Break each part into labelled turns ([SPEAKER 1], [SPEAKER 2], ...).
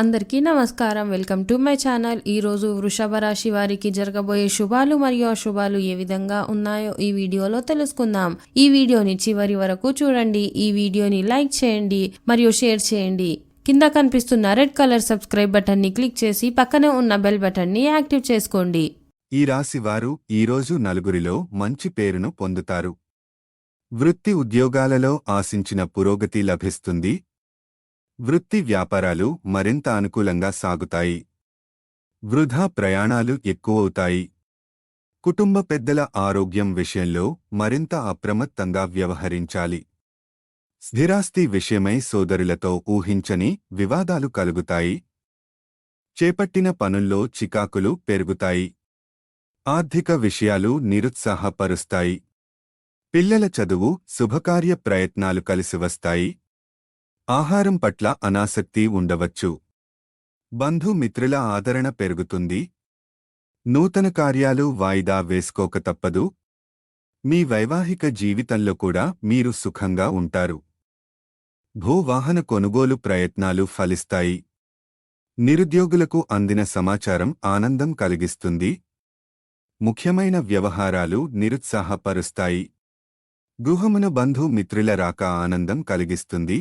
[SPEAKER 1] అందరికీ నమస్కారం. Welcome to my channel. ఈ రోజు వృషభ రాశి వారికి జరగబోయే శుభాలు మరియు అశుభాలు ఏ విధంగా ఉన్నాయో ఈ వీడియోలో తెలుసుకుందాం. ఈ వీడియోని చివరి వరకు చూడండి. ఈ వీడియోని లైక్ చేయండి మరియు షేర్ చేయండి. కింద కనిపిస్తున్న రెడ్ కలర్ సబ్స్క్రైబ్ బటన్ని క్లిక్ చేసి పక్కనే ఉన్న బెల్ బటన్ని యాక్టివ్ చేసుకోండి.
[SPEAKER 2] ఈ రాశి వారు ఈరోజు నలుగురిలో మంచి పేరును పొందుతారు. వృత్తి ఉద్యోగాలలో ఆశించిన పురోగతి లభిస్తుంది. వృత్తి వ్యాపారాలు మరింత అనుకూలంగా సాగుతాయి. వృధా ప్రయాణాలు ఎక్కువవుతాయి కుటుంబ పెద్దల ఆరోగ్యం విషయంలో మరింత అప్రమత్తంగా వ్యవహరించాలి. స్థిరాస్తి విషయమై సోదరులతో ఊహించని వివాదాలు కలుగుతాయి. చేపట్టిన పనుల్లో చికాకులు పెరుగుతాయి. ఆర్థిక విషయాలు నిరుత్సాహపరుస్తాయి. పిల్లల చదువు శుభకార్య ప్రయత్నాలు కలిసివస్తాయి ఆహారం పట్ల అనాసక్తి ఉండవచ్చు. బంధుమిత్రుల ఆదరణ పెరుగుతుంది. నూతన కార్యాలు వాయిదా వేసుకోక తప్పదు. మీ వైవాహిక జీవితంలో కూడా మీరు సుఖంగా ఉంటారు. భూవాహన కొనుగోలు ప్రయత్నాలు ఫలిస్తాయి. నిరుద్యోగులకు అందిన సమాచారం ఆనందం కలిగిస్తుంది. ముఖ్యమైన వ్యవహారాలు నిరుత్సాహపరుస్తాయి. గృహమున బంధు మిత్రుల రాక ఆనందం కలిగిస్తుంది.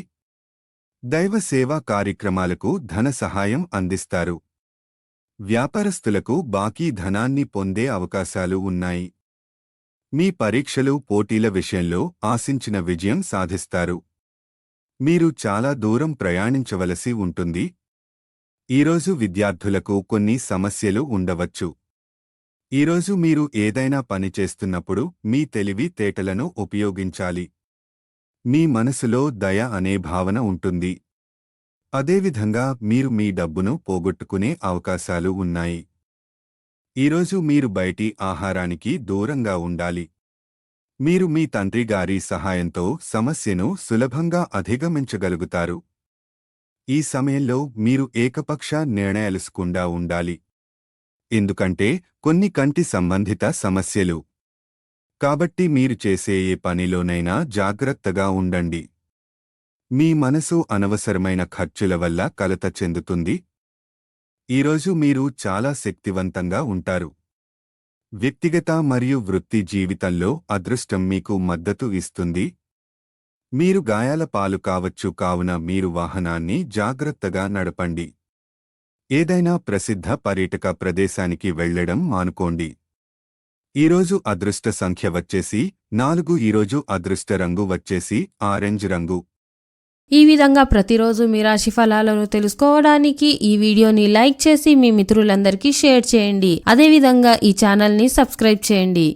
[SPEAKER 2] దైవ సేవా కార్యక్రమాలకు ధన సహాయం అందిస్తారు. వ్యాపారస్తులకు బాకీ ధనాన్ని పొందే అవకాశాలు ఉన్నాయి. మీ పరీక్షలు పోటీల విషయంలో ఆశించిన విజయం సాధిస్తారు. మీరు చాలా దూరం ప్రయాణించవలసి ఉంటుంది. ఈరోజు విద్యార్థులకు కొన్ని సమస్యలు ఉండవచ్చు. ఈరోజు మీరు ఏదైనా పని చేస్తున్నప్పుడు మీ తెలివి తేటలను ఉపయోగించాలి. మీ మనసులో దయ అనే భావన ఉంటుంది. అదేవిధంగా మీరు మీ డబ్బును పోగొట్టుకునే అవకాశాలు ఉన్నాయి. ఈరోజు మీరు బయటి ఆహారానికి దూరంగా ఉండాలి. మీరు మీ తండ్రి గారి సహాయంతో సమస్యను సులభంగా అధిగమించగలుగుతారు. ఈ సమయంలో మీరు ఏకపక్ష నిర్ణయాలుసుకుండా ఉండాలి. ఎందుకంటే కొన్ని కంటి సంబంధిత సమస్యలు కాబట్టి మీరు చేసే ఏ పనిలోనైనా జాగ్రత్తగా ఉండండి. మీ మనసు అనవసరమైన ఖర్చుల వల్ల కలత చెందుతుంది. ఈరోజు మీరు చాలా శక్తివంతంగా ఉంటారు. వ్యక్తిగత మరియు వృత్తి జీవితంలో అదృష్టం మీకు మద్దతు ఇస్తుంది. మీరు గాయాల పాలు కావచ్చు కావున మీరు వాహనాన్ని జాగ్రత్తగా నడపండి. ఏదైనా ప్రసిద్ధ పర్యాటక ప్రదేశానికి వెళ్ళడం మానుకోండి. ఈరోజు అదృష్ట సంఖ్య వచ్చేసి నాలుగు ఈరోజు అదృష్ట రంగు వచ్చేసి ఆరెంజ్ రంగు.
[SPEAKER 1] ఈ విధంగా ప్రతిరోజు మీ రాశి ఫలాలను తెలుసుకోవడానికి ఈ వీడియోని లైక్ చేసి మీ మిత్రులందరికీ షేర్ చేయండి. అదేవిధంగా ఈ ఛానల్ని సబ్స్క్రైబ్ చేయండి.